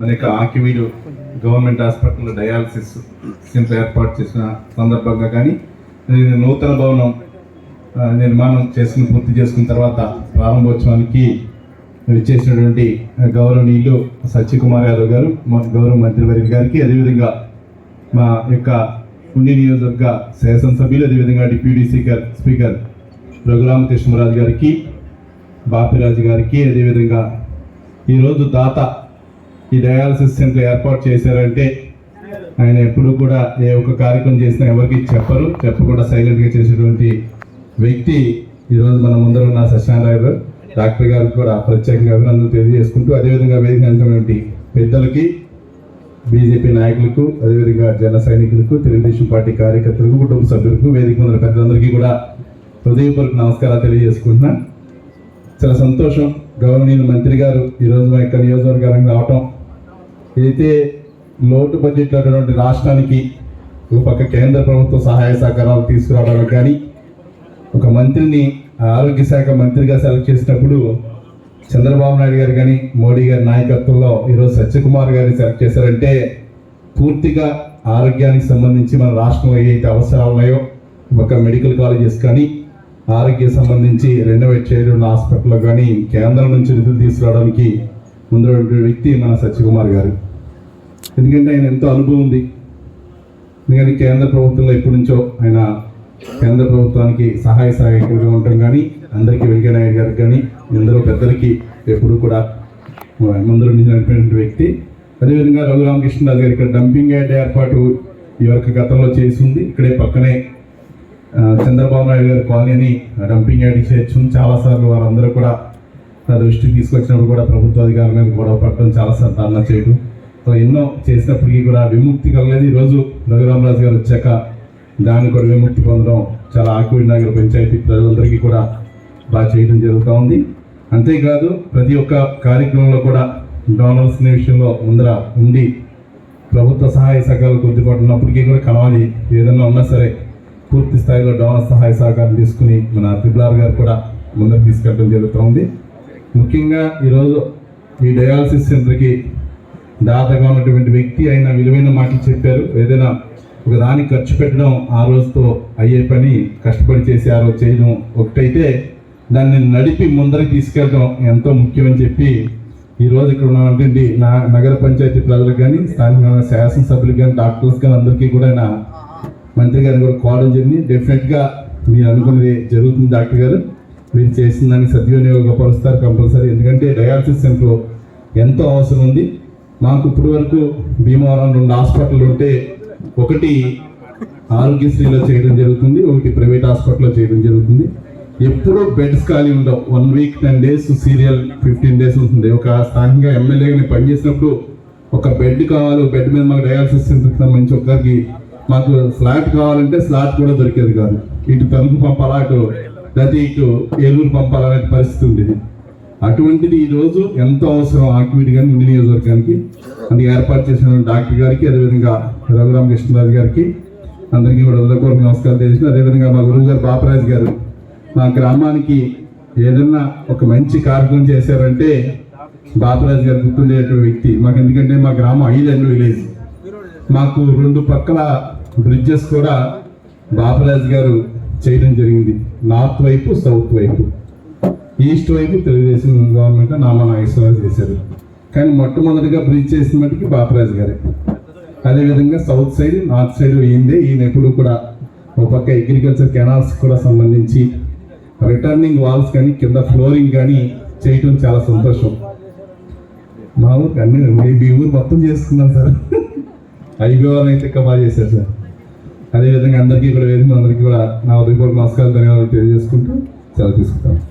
మన యొక్క ఆకివీడు గవర్నమెంట్ హాస్పిటల్లో డయాలసిస్ సెంటర్ ఏర్పాటు చేసిన సందర్భంగా కానీ నూతన భవనం నిర్మాణం చేసుకుని పూర్తి చేసుకున్న తర్వాత ప్రారంభోత్సవానికి విచ్చేసినటువంటి గౌరవనీయులు సత్యకుమార్ యాదవ్ గారు మా గౌరవ మంత్రివర్యులు గారికి అదేవిధంగా మా యొక్క ఉండి నియోజకవర్గ శాసనసభ్యులు అదేవిధంగా డిప్యూటీ స్పీకర్ స్పీకర్ రఘురామకృష్ణరాజు గారికి బాపిరాజు గారికి అదేవిధంగా ఈరోజు దాత ఈ డయాలసిస్ సెంటర్ ఏర్పాటు చేశారంటే ఆయన ఎప్పుడు కూడా ఏ ఒక్క కార్యక్రమం చేసినా ఎవరికి చెప్పరు చెప్పకుండా సైలెంట్గా చేసేటువంటి వ్యక్తి ఈరోజు మన ముందర ఉన్న సత్యనారాయణ గారు. డాక్టర్ గారికి కూడా ప్రత్యేకంగా అభినందనలు తెలియజేసుకుంటూ అదేవిధంగా వేదిక అందినటువంటి పెద్దలకి బీజేపీ నాయకులకు అదేవిధంగా జన సైనికులకు తెలుగుదేశం పార్టీ కార్యకర్తలకు కుటుంబ సభ్యులకు వేదిక ముందర పెద్దలందరికీ కూడా హృదయపూర్వక నమస్కారాలు తెలియజేసుకుంటున్నాను చాలా సంతోషం. గవర్నీయ మంత్రి గారు ఈరోజు మా యొక్క నియోజకవర్గానికి రావటం ఏదైతే లోటు బడ్జెట్ ఉన్నటువంటి రాష్ట్రానికి ఒక పక్క కేంద్ర ప్రభుత్వ సహాయ సహకారాలు తీసుకురావడానికి కానీ ఒక మంత్రిని ఆరోగ్య శాఖ మంత్రిగా సెలెక్ట్ చేసినప్పుడు చంద్రబాబు నాయుడు గారు కానీ మోడీ గారి నాయకత్వంలో ఈరోజు సత్యకుమార్ గారిని సెలెక్ట్ చేశారంటే పూర్తిగా ఆరోగ్యానికి సంబంధించి మన రాష్ట్రంలో ఏవైతే అవసరాలు ఉన్నాయో ఒక మెడికల్ కాలేజెస్ కానీ ఆరోగ్య సంబంధించి రెనోవేట్ చేయడం హాస్పిటల్లో కానీ కేంద్రం నుంచి నిధులు తీసుకురావడానికి ముందు వ్యక్తి మన సత్యకుమార్ గారు. ఎందుకంటే ఆయన ఎంతో అనుభవం ఉంది. ఎందుకంటే కేంద్ర ప్రభుత్వంలో ఎప్పటి నుంచో ఆయన కేంద్ర ప్రభుత్వానికి సహాయ సహాయకులుగా ఉండటం కానీ అందరికీ వెంకయ్యనాయుడు గారికి కానీ ఎందరో పెద్దలకి ఎప్పుడు కూడా ముందు నడిపినటువంటి వ్యక్తి. అదేవిధంగా రఘురామకృష్ణరాజు గారు ఇక్కడ డంపింగ్ యార్డ్ ఏర్పాటు ఈ యొక్క గతంలో చేసి ఉంది ఇక్కడే పక్కనే చంద్రబాబు నాయుడు గారి కాలనీని డంపింగ్ యార్డ్ చేయొచ్చు చాలాసార్లు వారందరూ కూడా దృష్టికి తీసుకొచ్చినప్పుడు కూడా ప్రభుత్వ అధికారుల మీద గొడవ పడటం చాలాసార్లు ధర్నా చేయడం ఎన్నో చేసినప్పటికీ కూడా విముక్తి కలగలేదు. ఈరోజు రఘురామరాజు గారు వచ్చాక దాన్ని కూడా విముక్తి పొందడం చాలా ఆకుడి నగర పంచాయతీ ప్రజలందరికీ కూడా బాగా చేయడం జరుగుతూ ఉంది. అంతేకాదు ప్రతి ఒక్క కార్యక్రమంలో కూడా డోనర్స్ విషయంలో ముందర ఉండి ప్రభుత్వ సహాయ సహకారాలు కొద్దిపాటు ఉన్నప్పటికీ కూడా కలవాలి. ఏదన్నా ఉన్నా సరే పూర్తి స్థాయిలో డోనర్ సహాయ సహకారం తీసుకుని మన త్రిపులార్ గారు కూడా ముందుకు తీసుకెళ్ళడం జరుగుతుంది ముఖ్యంగా ఈరోజు ఈ డయాలసిస్ సెంటర్కి దాతగా ఉన్నటువంటి వ్యక్తి ఆయన విలువైన మాటలు చెప్పారు. ఏదైనా ఒక దాన్ని ఖర్చు పెట్టడం ఆ రోజుతో అయ్యే పని కష్టపడి చేసి ఆ రోజు చేయడం ఒకటైతే దాన్ని నడిపి ముందరికి తీసుకెళ్ళడం ఎంతో ముఖ్యమని చెప్పి ఈ రోజు ఇక్కడ ఉన్నటువంటి నా నగర పంచాయతీ ప్రజలకు కానీ స్థానిక శాసనసభ్యులకు కానీ డాక్టర్స్ కానీ అందరికీ కూడా ఆయన మంత్రి గారిని కూడా కోవడం జరిగింది. డెఫినెట్గా మీరు అనుకున్నది జరుగుతుంది డాక్టర్ గారు. మీరు చేసిన దాన్ని సద్వినియోగపరుస్తారు కంపల్సరీ. ఎందుకంటే డయాలసిస్ సెంటర్ ఎంతో అవసరం ఉంది. మాకు ఇప్పటి వరకు భీమవరం రెండు హాస్పిటల్ ఉంటే ఒకటి ఆరోగ్యశ్రీలో చేయడం జరుగుతుంది ఒకటి ప్రైవేట్ హాస్పిటల్లో చేయడం జరుగుతుంది. ఎప్పుడూ బెడ్స్ ఖాళీ ఉండవు. One week ten days serial fifteen days ఉంటుంది. ఒక స్థానికంగా ఎమ్మెల్యేగా పనిచేసినప్పుడు ఒక బెడ్ కావాలి బెడ్ మీద మాకు డయాలసిస్ సెంటర్కి సంబంధించి ఒకరికి మాకు స్లాట్ కావాలంటే స్లాట్ కూడా దొరికేది కాదు. ఇటు తణుకు పంపాలా అటు లేకపోతే ఇటు ఏలూరు పంపాలనే పరిస్థితి ఉండేది. అటువంటిది ఈ రోజు ఎంతో అవసరం ఆక్విటీ కానీ ఉండి నియోజకవర్గానికి. అందుకే ఏర్పాటు చేసిన డాక్టర్ గారికి అదేవిధంగా రఘురామకృష్ణరాజు గారికి అందరికీ కూడా హృదయపూర్వక నమస్కారం తెలిసిన అదేవిధంగా మా గురువు గారు బాపరాజు గారు మా గ్రామానికి ఏదన్నా ఒక మంచి కార్యక్రమం చేశారంటే బాపరాజు గారు గుర్తుండేటువంటి వ్యక్తి. మాకు ఎందుకంటే మా గ్రామం ఐదండ్ విలేజ్. మాకు రెండు పక్కల బ్రిడ్జెస్ కూడా బాపరాజు గారు చేయడం జరిగింది. నార్త్ వైపు సౌత్ వైపు. ఈస్ట్ వైపు తెలుగుదేశం గవర్నమెంట్ నామా నాగేశ్వరరావు చేశారు. కానీ మొట్టమొదటిగా బ్రిడ్జ్ చేసిన మటుకి బాపరాజు గారే. అదేవిధంగా సౌత్ సైడ్ నార్త్ సైడ్ ఈయనదే. ఈయన ఎప్పుడు కూడా ఒక పక్క అగ్రికల్చర్ కెనాల్స్ కూడా సంబంధించి రిటర్నింగ్ వాల్స్ కానీ కింద ఫ్లోరింగ్ కానీ చేయటం చాలా సంతోషం. మా ఊరికి అన్ని మీ- ఊరు మొత్తం చేసుకున్నాం సార్. ఐబీఆర్ అయితే ఇంకా చేశారు సార్. అదేవిధంగా అందరికీ కూడా వేసిన అందరికీ కూడా నా రిపోర్ట్ నమస్కారం ధన్యవాదాలు తెలియజేసుకుంటూ సెలవు తీసుకుంటాను